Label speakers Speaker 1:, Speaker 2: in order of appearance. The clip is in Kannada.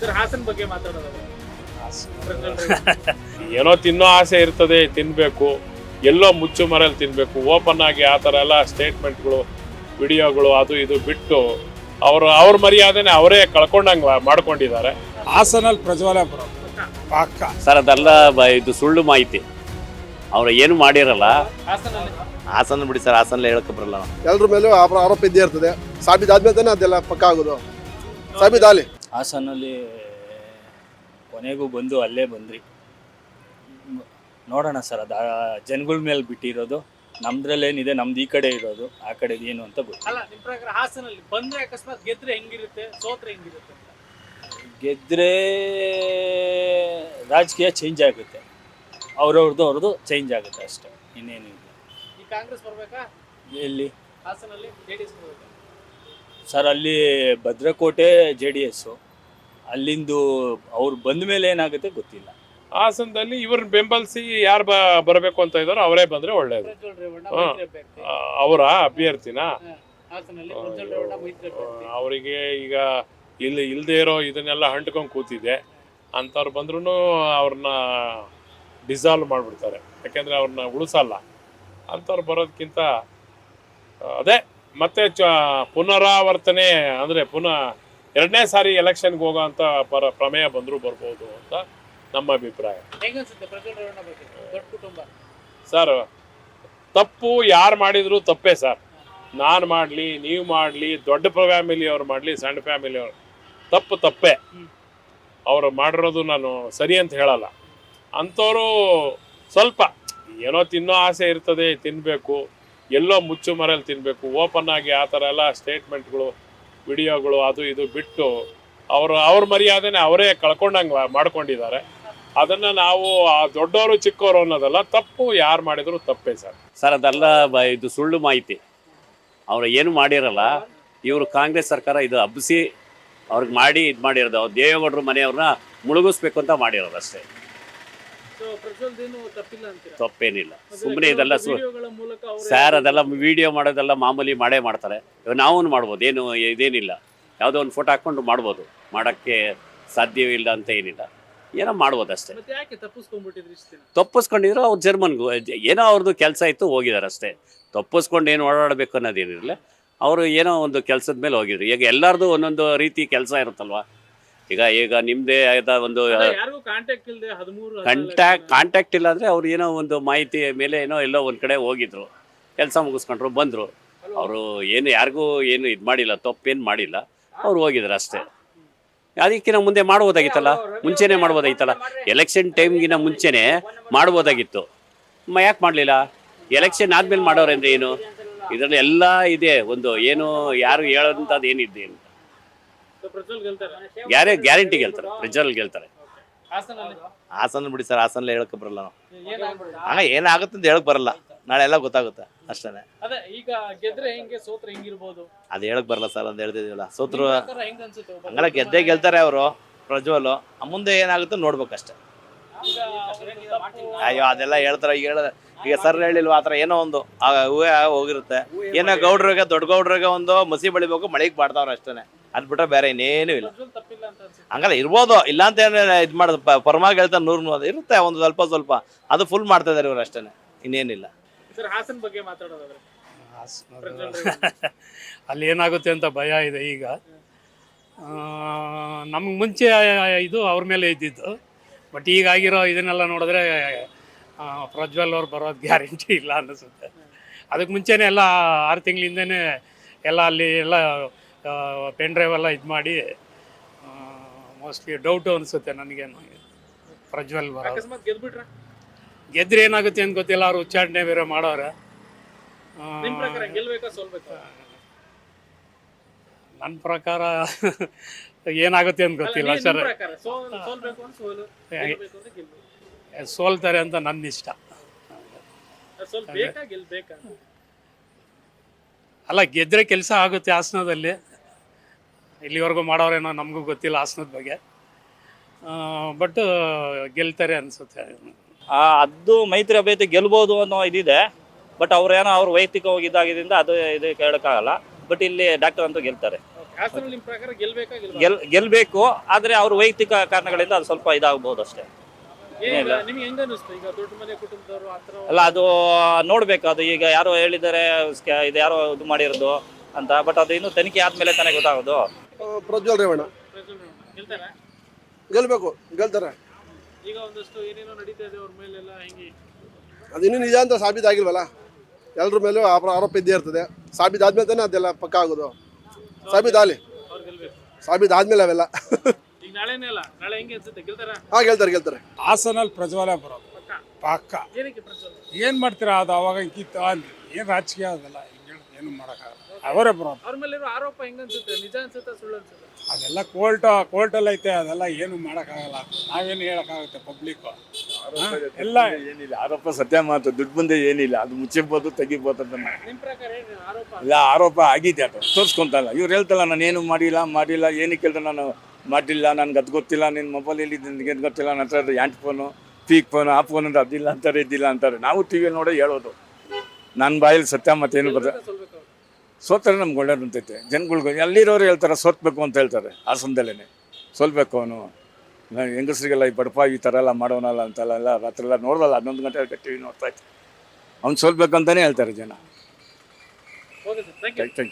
Speaker 1: ಸರ್ ಹಾಸನ್ ಬಗ್ಗೆ ಮಾತಾಡೋದು.
Speaker 2: ಏನೋ ತಿನ್ನೋ ಆಸೆ ಇರ್ತದೆ ತಿನ್ಬೇಕು. ಎಲ್ಲೋ ಮುಚ್ಚು ಮರಲ್ಲಿ ತಿನ್ಬೇಕು. ಓಪನ್ ಆಗಿ ಆ ಥರ ಎಲ್ಲ ಸ್ಟೇಟ್ಮೆಂಟ್ಗಳು ವಿಡಿಯೋಗಳು ಅದು ಇದು ಬಿಟ್ಟು ಅವರು ಅವ್ರ ಮರ್ಯಾದೆನೆ ಅವರೇ ಕಳ್ಕೊಂಡಂಗೆ ಮಾಡ್ಕೊಂಡಿದ್ದಾರೆ.
Speaker 3: ಹಾಸನಲ್ಲಿ ಪ್ರಜ್ವಲ ಪಕ್ಕ
Speaker 4: ಸರ್ ಅದೆಲ್ಲ ಬ- ಇದು ಸುಳ್ಳು ಮಾಹಿತಿ. ಅವ್ರು ಏನು ಮಾಡಿರಲ್ಲ. ಹಾಸನ ಬಿಡಿ ಸರ್ ಹಾಸನ ಹೇಳಕ್ಕೆ ಬರಲ್ಲ. ನಾವು.
Speaker 5: ಎಲ್ಲರ ಮೇಲೂ ಆರೋಪ ಇದ್ದೇ ಇರ್ತದೆ. ಸಾಬೀತಾದ್ಮೇಲೆ ತಾನೇ ಅದೆಲ್ಲ ಪಕ್ಕ ಆಗೋದು. ಸಾಬೀತಾಲಿ
Speaker 6: ಹಾಸನಲ್ಲಿ ಕೊನೆಗೂ ಬಂದು ಅಲ್ಲೇ ಬಂದ್ರಿ. ನೋಡೋಣ ಸರ್ ಅದು ಜನಗಳ ಮೇಲೆ ಬಿಟ್ಟಿರೋದು ನಮ್ದ್ರಲ್ಲೇನಿದೆ ನಮ್ದು ಈ ಕಡೆ ಇರೋದು ಆ ಕಡೆ ಏನು ಅಂತ ಗೊತ್ತಿಲ್ಲ.
Speaker 1: ಅಲ್ಲ ನಿಮ್ ಪ್ರಕಾರ ಹಾಸನಲ್ಲಿ ಬಂದ್ರೆ ಅಕಸ್ಮಾತ್ ಗೆದ್ರೆ ಹೆಂಗಿರುತ್ತೆ ಸೋತ್ರೆ ಹೆಂಗಿರುತ್ತೆ
Speaker 6: ಗೆದ್ರೆ ರಾಜಕೀಯ ಚೇಂಜ್ ಆಗುತ್ತೆ. ಅವ್ರವ್ರದ್ದು ಅವ್ರದ್ದು ಚೇಂಜ್ ಆಗುತ್ತೆ ಅಷ್ಟೇ ಇನ್ನೇನು ಇಲ್ಲ
Speaker 1: ಈ ಕಾಂಗ್ರೆಸ್ ಬರ್ಬೇಕಾ?
Speaker 6: ಎಲ್ಲಿ?
Speaker 1: ಹಾಸನಲ್ಲಿ ಜೆಡಿಎಸ್ ಬರ್ಬೇಕಾ?
Speaker 6: ಸರ್ ಅಲ್ಲಿ ಭದ್ರಕೋಟೆ ಜೆ ಡಿ ಎಸ್ಸು ಅಲ್ಲಿಂದು ಅವ್ರು ಬಂದ ಮೇಲೆ ಏನಾಗುತ್ತೆ ಗೊತ್ತಿಲ್ಲ.
Speaker 2: ಹಾಸನದಲ್ಲಿ ಇವ್ರನ್ನ ಬೆಂಬಲಿಸಿ ಯಾರು ಬ ಬರಬೇಕು ಅಂತ ಇದ್ದಾರೋ ಅವರೇ ಬಂದ್ರೆ ಒಳ್ಳೆಯದು ಅವರ ಅಭ್ಯರ್ಥಿನ? ಅವರಿಗೆ ಈಗ ಇಲ್ಲಿ ಇಲ್ಲದೆ ಇರೋ ಇದನ್ನೆಲ್ಲ ಅಂಟ್ಕೊಂಡು ಕೂತಿದೆ. ಅಂಥವ್ರು ಬಂದ್ರೂ ಅವ್ರನ್ನ ಡಿಸಾಲ್ವ್ ಮಾಡಿಬಿಡ್ತಾರೆ. ಯಾಕೆಂದರೆ ಅವ್ರನ್ನ ಉಳಿಸಲ್ಲ. ಅಂಥವ್ರು ಬರೋದಕ್ಕಿಂತ ಅದೇ ಮತ್ತೆ ಚ ಪುನರಾವರ್ತನೆ ಅಂದರೆ ಪುನಃ ಎರಡನೇ ಸಾರಿ ಎಲೆಕ್ಷನ್ಗೆ ಹೋಗೋ ಅಂಥ ಪರ ಪ್ರಮೇಯ ಬಂದರೂ ಬರ್ಬೋದು ಅಂತ ನಮ್ಮ ಅಭಿಪ್ರಾಯ. ಸರ್ ತಪ್ಪು ಯಾರು ಮಾಡಿದ್ರು ತಪ್ಪೇ ಸರ್. ನಾನು ಮಾಡಲಿ ನೀವು ಮಾಡಲಿ ದೊಡ್ಡ ಫ್ಯಾಮಿಲಿಯವ್ರು ಮಾಡಲಿ ಸಣ್ಣ ಫ್ಯಾಮಿಲಿಯವ್ರು ತಪ್ಪು ತಪ್ಪೇ. ಅವರು ಮಾಡಿರೋದು ನಾನು ಸರಿ ಅಂತ ಹೇಳಲ್ಲ. ಅಂಥವರು ಸ್ವಲ್ಪ ಏನೋ ತಿನ್ನೋ ಆಸೆ ಇರ್ತದೆ ತಿನ್ನಬೇಕು ಎಲ್ಲೋ ಮುಚ್ಚು ಮರೆಯಲ್ಲಿ ತಿನ್ನಬೇಕು ಓಪನ್ ಆಗಿ ಆ ಥರ ಎಲ್ಲ ಸ್ಟೇಟ್ಮೆಂಟ್ಗಳು ವಿಡಿಯೋಗಳು ಅದು ಇದು ಬಿಟ್ಟು ಅವರು, ಅವ್ರ ಮರ್ಯಾದೆನೇ ಅವರೇ ಕಳ್ಕೊಂಡಂಗೆ ಮಾಡ್ಕೊಂಡಿದ್ದಾರೆ. ಅದನ್ನು ನಾವು ಆ ದೊಡ್ಡವರು ಚಿಕ್ಕವರು ಅನ್ನೋದಲ್ಲ, ತಪ್ಪು ಯಾರು ಮಾಡಿದ್ರು ತಪ್ಪೇ ಸರ್.
Speaker 4: ಸರ್, ಅದೆಲ್ಲ ಇದು ಸುಳ್ಳು ಮಾಹಿತಿ. ಅವ್ರು ಏನು ಮಾಡಿರಲ್ಲ, ಇವರು ಕಾಂಗ್ರೆಸ್ ಸರ್ಕಾರ ಇದು ಹಬ್ಬಿಸಿ ಅವ್ರಿಗೆ ಮಾಡಿ ಇದು ಮಾಡಿರೋದು. ಅವ್ರು ದೇವೇಗೌಡರು ಮನೆಯವ್ರನ್ನ ಮುಳುಗಿಸ್ಬೇಕು ಅಂತ ಮಾಡಿರೋದು ಅಷ್ಟೇ
Speaker 1: ಸೊ ಪ್ರಜ್ವಲ್ದೇನು ತಪ್ಪಿಲ್ಲ ಅಂತೀರಾ
Speaker 4: ತಪ್ಪೇನಿಲ್ಲ. ಸುಮ್ಮನೆ ಇದೆಲ್ಲ ಸು ಸರ್ ಅದೆಲ್ಲ ವಿಡಿಯೋ ಮಾಡೋದೆಲ್ಲ ಮಾಮೂಲಿ ಮಾಡೇ ಮಾಡ್ತಾರೆ. ನಾವೂ ಮಾಡ್ಬೋದು ಏನು ಇದೇನಿಲ್ಲ. ಯಾವುದೋ ಒಂದು ಫೋಟೋ ಹಾಕ್ಕೊಂಡು ಮಾಡ್ಬೋದು. ಮಾಡೋಕ್ಕೆ ಸಾಧ್ಯವಿಲ್ಲ ಅಂತ ಏನಿಲ್ಲ. ಏನೋ ಮಾಡ್ಬೋದು ಅಷ್ಟೇ. ತಪ್ಪಿಸ್ಕೊಂಡಿದ್ರು ಅವ್ರು ಜರ್ಮನ್ಗೂ ಏನೋ ಅವ್ರದ್ದು ಕೆಲಸ ಇತ್ತು ಹೋಗಿದ್ದಾರೆ ಅಷ್ಟೇ. ತಪ್ಪಿಸ್ಕೊಂಡು ಏನು ಓಡಾಡಬೇಕು ಅನ್ನೋದೇನಿರಲಿಲ್ಲ. ಅವರು ಏನೋ ಒಂದು ಕೆಲಸದ ಮೇಲೆ ಹೋಗಿದ್ರು. ಈಗ ಎಲ್ಲರದು ಒಂದೊಂದು ರೀತಿ ಕೆಲಸ ಇರುತ್ತಲ್ವಾ? ಈಗ ಈಗ ನಿಮ್ದೇ ಆದ ಒಂದು
Speaker 1: ಯಾರಿಗೂ ಕಾಂಟ್ಯಾಕ್ಟ್ ಇಲ್ಲದೆ ಹದಿಮೂರು
Speaker 4: ಕಂಟ್ಯಾಕ್ಟ್ ಕಾಂಟ್ಯಾಕ್ಟ್ ಇಲ್ಲ ಅಂದ್ರೆ ಅವ್ರು ಏನೋ ಒಂದು ಮಾಹಿತಿ ಮೇಲೆ ಏನೋ ಎಲ್ಲೋ ಒಂದ್ ಕಡೆ ಹೋಗಿದ್ರು. ಕೆಲಸ ಮುಗಿಸ್ಕೊಂಡ್ರು ಬಂದ್ರು. ಅವರು ಏನು ಯಾರಿಗೂ ಏನು ಇದು ಮಾಡಿಲ್ಲ ತಪ್ಪೇನು ಮಾಡಿಲ್ಲ. ಅವ್ರು ಹೋಗಿದ್ರು ಅಷ್ಟೇ. ಅದಕ್ಕಿಂತ ಮುಂದೆ ಮಾಡ್ಬೋದಾಗಿತ್ತಲ್ಲ? ಮುಂಚೆನೇ ಮಾಡ್ಬೋದಾಗಿತ್ತಲ್ಲ? ಎಲೆಕ್ಷನ್ ಟೈಮ್ಗಿನ ಮುಂಚೆನೇ ಮಾಡ್ಬೋದಾಗಿತ್ತು. ಮ ಯಾಕೆ ಮಾಡಲಿಲ್ಲ? ಎಲೆಕ್ಷನ್ ಆದ್ಮೇಲೆ ಮಾಡೋರೆಂದ್ರೆ ಏನು? ಇದರಲ್ಲಿ ಎಲ್ಲ ಇದೆ. ಒಂದು ಏನು ಯಾರು ಹೇಳೋಂಥದ್ದು ಏನಿದೆ? ಅಂತ
Speaker 1: ಪ್ರಜ್ವಲ್ ಗೆಲ್ತಾರೆ
Speaker 4: ಗ್ಯಾರೆ ಗ್ಯಾರಂಟಿ ಗೆಲ್ತಾರೆ ಪ್ರಜ್ವಲ್ ಗೆಲ್ತಾರೆ.
Speaker 7: ಹಾಸನ ಬಿಡಿ ಸರ್ ಹಾಸನ ಹೇಳಕ್ ಬರಲ್ಲ ನಾವು. ಹಂಗ ಏನಾಗುತ್ತೆ ಅಂತ ಹೇಳಕ್ ಬರಲ್ಲ. ನಾಳೆ ಎಲ್ಲ ಗೊತ್ತಾಗುತ್ತೆ ಅಷ್ಟೇ
Speaker 1: ಅದೇ ಈಗ ಗೆದ್ರೆ ಹೆಂಗೆ ಸೋತ್ರೆ ಹೆಂಗಿರ್ಬೋದು?
Speaker 7: ಅದು ಹೇಳಕ್ ಬರಲ್ಲ ಸರ್ ಅಂತ ಹೇಳ್ತಿದೀವಲ್ಲ ಸೋತ್ರು ಹಂಗಲ್ಲ ಗೆದ್ದೇ ಗೆಲ್ತಾರೆ ಅವರು ಪ್ರಜ್ವಲ್. ಮುಂದೆ ಏನಾಗುತ್ತೆ ನೋಡ್ಬೇಕಷ್ಟೇ ಅಯ್ಯೋ ಅದೆಲ್ಲ ಹೇಳ್ತಾರೆ ಈಗ ಹೇಳ ಈಗ ಸರ್ ಹೇಳಿಲ್ವಾ ಆತರ ಏನೋ ಒಂದು ಹೂವೆ ಹೋಗಿರುತ್ತೆ. ಏನೋ ಗೌಡ್ರಿಗೆ ದೊಡ್ಡ ಗೌಡ್ರಿಗೆ ಒಂದು ಮಸಿ ಬೆಳಿಬೇಕು ಮಳೆಗೆ ಬಾಡ್ತಾವ್ರ ಅಷ್ಟೇ ಅದ್ ಬಿಟ್ರೆ ಬೇರೆ ಇನ್ನೇನು ಇಲ್ಲ.
Speaker 1: ಪ್ರಜ್ವಲ್ ತಪ್ಪಿಲ್ಲ ಅಂತ ಅನ್ಸುತ್ತೆ.
Speaker 7: ಹಂಗಲ್ಲ ಇರ್ಬೋದು ಇಲ್ಲ ಅಂತ ಏನು ಇದು ಮಾಡೋದು ಪ- ಪರವಾಗಿ ಹೇಳ್ತಾರೆ ನೂರು ನೂರು ಇರುತ್ತೆ ಒಂದು ಸ್ವಲ್ಪ ಸ್ವಲ್ಪ. ಅದು ಫುಲ್ ಮಾಡ್ತಾ ಇದಾರೆ ಇವ್ರು ಅಷ್ಟೇ ಇನ್ನೇನಿಲ್ಲ.
Speaker 1: ಸರ್ ಹಾಸನ್ ಬಗ್ಗೆ ಮಾತಾಡೋದಾದ್ರೆ?
Speaker 3: ಅಲ್ಲಿ ಏನಾಗುತ್ತೆ ಅಂತ ಭಯ ಇದೆ ಈಗ. ನಮ್ಗೆ ಮುಂಚೆ ಇದು ಅವ್ರ ಮೇಲೆ ಇದ್ದಿದ್ದು. ಬಟ್ ಈಗ ಆಗಿರೋ ಇದನ್ನೆಲ್ಲ ನೋಡಿದ್ರೆ ಪ್ರಜ್ವಲ್ ಅವ್ರು ಬರೋದು ಗ್ಯಾರಂಟಿ ಇಲ್ಲ ಅನ್ನಿಸುತ್ತೆ ಅದಕ್ಕೆ ಮುಂಚೆನೇ ಎಲ್ಲ ಆರು ತಿಂಗಳಿಂದನೇ ಎಲ್ಲ ಅಲ್ಲಿ ಎಲ್ಲ ಪೆನ್ ಡ್ರೈವ್ ಎಲ್ಲ ಇದು ಮಾಡಿ ಮೋಸ್ಟ್ಲಿ ಡೌಟು ಅನಿಸುತ್ತೆ ನನಗೇನು. ಪ್ರಜ್ವಲ್ ಬರ
Speaker 1: ಅಕಸ್ಮಾತ್ ಗೆದ್ಬಿಟ್ರ?
Speaker 3: ಗೆದ್ರೆ ಏನಾಗುತ್ತೆ ಅಂತ ಗೊತ್ತಿಲ್ಲ ಅವ್ರು ಉಚ್ಚಾಟನೆ ಬೇರೆ ಮಾಡೋರೆ.
Speaker 1: ನಿಮ್ ಪ್ರಕಾರ ಗೆಲ್ಬೇಕಾ ಸೋಲ್ಬೇಕಾ?
Speaker 3: ನನ್ನ ಪ್ರಕಾರ ಏನಾಗುತ್ತೆ ಅಂತ ಗೊತ್ತಿಲ್ಲ ಸರ್.
Speaker 1: ನಿಮ್ ಪ್ರಕಾರ ಸೋಲ್ ಸೋಲ್ಬೇಕು ಅಂತ ಸೋಲು ಗೆಲ್ಬೇಕು ಅಂತ ಗೆಲ್ಬೇಕು.
Speaker 3: ಸೋಲ್ತಾರೆ ಅಂತ ನನ್ನ ಇಷ್ಟ
Speaker 1: ಗೆಲ್ಬೇಕಾ
Speaker 3: ಅಲ್ಲ ಗೆದ್ದರೆ ಕೆಲಸ ಆಗುತ್ತೆ ಹಾಸನದಲ್ಲಿ. ಇಲ್ಲಿವರೆಗೂ ಮಾಡೋರೇನೋ ನಮಗೂ ಗೊತ್ತಿಲ್ಲ ಹಾಸನದ ಬಗ್ಗೆ. ಬಟ್ ಗೆಲ್ತಾರೆ ಅನಿಸುತ್ತೆ.
Speaker 8: ಆ, ಅದು ಮೈತ್ರಿ ಅಭ್ಯರ್ಥಿ ಗೆಲ್ಬೋದು ಅನ್ನೋ ಇದಿದೆ. ಬಟ್ ಅವ್ರೇನೋ ಅವ್ರ ವೈಯಕ್ತಿಕವಾಗಿ ಇದಾಗಿದ್ದರಿಂದ ಅದು ಇದು ಕೇಳೋಕ್ಕಾಗಲ್ಲ ಬಟ್ ಇಲ್ಲಿ ಡಾಕ್ಟರ್ ಅಂತೂ ಗೆಲ್ತಾರೆ. ಗೆಲ್ ಗೆಲ್ಬೇಕು. ಆದರೆ ಅವ್ರ ವೈಯಕ್ತಿಕ ಕಾರಣಗಳಿಂದ ಅದು ಸ್ವಲ್ಪ ಇದಾಗಬಹುದು ಅಷ್ಟೇ.
Speaker 1: ಏನಿಲ್ಲ. ನಿಮ್ಗೆ ಹೆಂಗ ಅನಿಸ್ತು ಈಗ ದೊಡ್ಡ ಮನೆ ಕುಟುಂಬದವರು ಆತರ
Speaker 8: ಅಲ್ಲ ಅದು ನೋಡ್ಬೇಕು ಅದು ಈಗ ಯಾರೋ ಹೇಳಿದ್ದಾರೆ ಸ್ಕ್ಯಾ- ಇದು ಯಾರೋ ಇದು ಮಾಡಿರೋದು ಅಂತ ಬಟ್ ಅದು ಇನ್ನು ತನಿಖೆ ಆದ್ಮೇಲೆ ತಾನೇ ಗೊತ್ತಾಗೋದು.
Speaker 5: ಆ, ಪ್ರಜ್ವಲ್ ರೇವಣ್ಣ.
Speaker 1: ಗೆಲ್ತಾರ?
Speaker 5: ಗೆಲ್ಬೇಕು ಗೆಲ್ತಾರೆ.
Speaker 1: ಈಗ ಒಂದಷ್ಟು ಏನೇನೋ ನಡೀತಾ ಇದೆ ಅವ್ರ ಮೇಲೆಲ್ಲ ಹೆಂಗೆ?
Speaker 5: ಅದು ಇನ್ನೂ ನಿಜ ಅಂತ ಸಾಬೀತಾಗಿಲ್ವಲ್ಲ? ಎಲ್ಲರ ಮೇಲೂ ಆಪ- ಆರೋಪ ಇದ್ದೇ ಇರ್ತದೆ. ಸಾಬೀತಾದ್ಮೇಲೆ ತಾನೇ ಅದೆಲ್ಲ ಪಕ್ಕ ಆಗೋದು. ಸಾಬೀತಾಗಲಿ.
Speaker 1: ಅವ್ರು ಗೆಲ್ಬೇಕು.
Speaker 5: ಸಾಬೀತಾದ್ಮೇಲೆ ಅವೆಲ್ಲ.
Speaker 1: ನಾಳೆನೇ ಅಲ್ಲ? ನಾಳೆ ಹೆಂಗೆ ಅನ್ಸುತ್ತೆ? ಗೆಲ್ತಾರ?
Speaker 5: ಹಾಂ ಗೆಲ್ತಾರೆ ಗೆಲ್ತಾರೆ.
Speaker 9: ಹಾಸನಲ್ಲಿ ಪ್ರಜ್ವಲ ಬರೋದು.
Speaker 1: ಪಕ್ಕ.
Speaker 9: ಪಕ್ಕ.
Speaker 1: ಏನಕ್ಕೆ ಪ್ರಜ್ವಲ್?
Speaker 9: ಏನು ಮಾಡ್ತೀರಾ? ಅದು ಅವಾಗ ಹಿಂಗಿತ್ತು. ಅಲ್ಲಿ ಏನು ರಾಜಕೀಯ ಅದಲ್ಲ. ಹಿಂಗೆ ಏನು ಮಾಡೋಕ್ಕಾಗಲ್ಲ. ಅವರೇ ಬರೋದು.
Speaker 1: ಅವ್ರ ಮೇಲೆ ಇರೋ ಆರೋಪ ಹೆಂಗ ಅನ್ಸುತ್ತೆ? ನಿಜ ಅನ್ಸುತ್ತಾ ಸುಳ್ಳು ಅನ್ಸುತ್ತೆ?
Speaker 9: ಅದೆಲ್ಲ ಕೋರ್ಟ್ ಕೋರ್ಟಲ್ಲಿ ಐತೆ. ಅದೆಲ್ಲ ಏನು ಮಾಡೋಕ್ಕಾಗಲ್ಲ. ನಾವೇನು ಹೇಳೋಕ್ಕಾಗುತ್ತೆ ಪಬ್ಲಿಕ್ಕು ಎಲ್ಲ
Speaker 10: ಏನಿಲ್ಲ. ಆರೋಪ ಸತ್ಯ ಮಾತು. ದುಡ್ಡು ಬಂದೆ ಏನಿಲ್ಲ. ಅದು ಮುಚ್ಚಿಬೋದು ತೆಗಿಬೋದು ಅದನ್ನ
Speaker 1: ನಿಮ್ ಪ್ರಕಾರ ಏನು ಆರೋಪ?
Speaker 10: ಇಲ್ಲ ಆರೋಪ ಆಗಿದೆ ಅದು. ತೋರಿಸ್ಕೊಂತಲ್ಲ. ಇವ್ರು ಹೇಳ್ತಲ್ಲ ನಾನು ಏನು ಮಾಡಿಲ್ಲ ಮಾಡಿಲ್ಲ ಏನಕ್ಕೆ ಹೇಳ್ತಾರೆ ನಾನು ಮಾಡಿಲ್ಲ ನನ್ಗೆ ಅದು ಗೊತ್ತಿಲ್ಲ ನಿನ್ನ ಮೊಬೈಲಲ್ಲಿ ನಿನಗೆ ಏನು ಗೊತ್ತಿಲ್ಲ ನನ್ನ ಹತ್ರ ಯಾಂಟ್ ಫೋನು ಪೀಕ್ ಫೋನು ಆ ಫೋನ್ ಅಂದ್ರೆ ಅದಿಲ್ಲ ಅಂತಾರೆ ಇದಿಲ್ಲ ಅಂತಾರೆ. ನಾವು ಟಿ ವಿಯಲ್ಲಿ ನೋಡೋ ಹೇಳೋದು. ನನ್ನ ಬಾಯಲ್ಲಿ ಸತ್ಯ ಮತ್ತೇನು
Speaker 1: ಅವ್ರು
Speaker 10: ಸೋತ್ರೆ ನಮ್ಗೆ ಒಳ್ಳೇದು ಅಂತೈತೆ. ಜನಗಳ್ಗೆ ಎಲ್ಲಿರೋರು ಹೇಳ್ತಾರೆ ಸೋತ್ಬೇಕು ಅಂತ ಹೇಳ್ತಾರೆ ಆ ಹಾಸನದಲ್ಲೇ ಸೋಲ್ಬೇಕು ಅವನು. ಹೆಂಗಸ್ರಿಗೆಲ್ಲ ಈ ಬಡಪ ಈ ಥರ ಎಲ್ಲ ಮಾಡೋನಲ್ಲ ಅಂತಲ್ಲ ಎಲ್ಲ ರಾತ್ರಿ ಎಲ್ಲ ನೋಡೋಲ್ಲ ಹನ್ನೊಂದು ಗಂಟೆ ಟಿ ವಿ ನೋಡ್ತಾ ಇತ್ತು. ಅವ್ನು ಸೋಲ್ಬೇಕು ಅಂತಲೇ ಹೇಳ್ತಾರೆ ಜನ.
Speaker 1: Okay sir
Speaker 10: thank you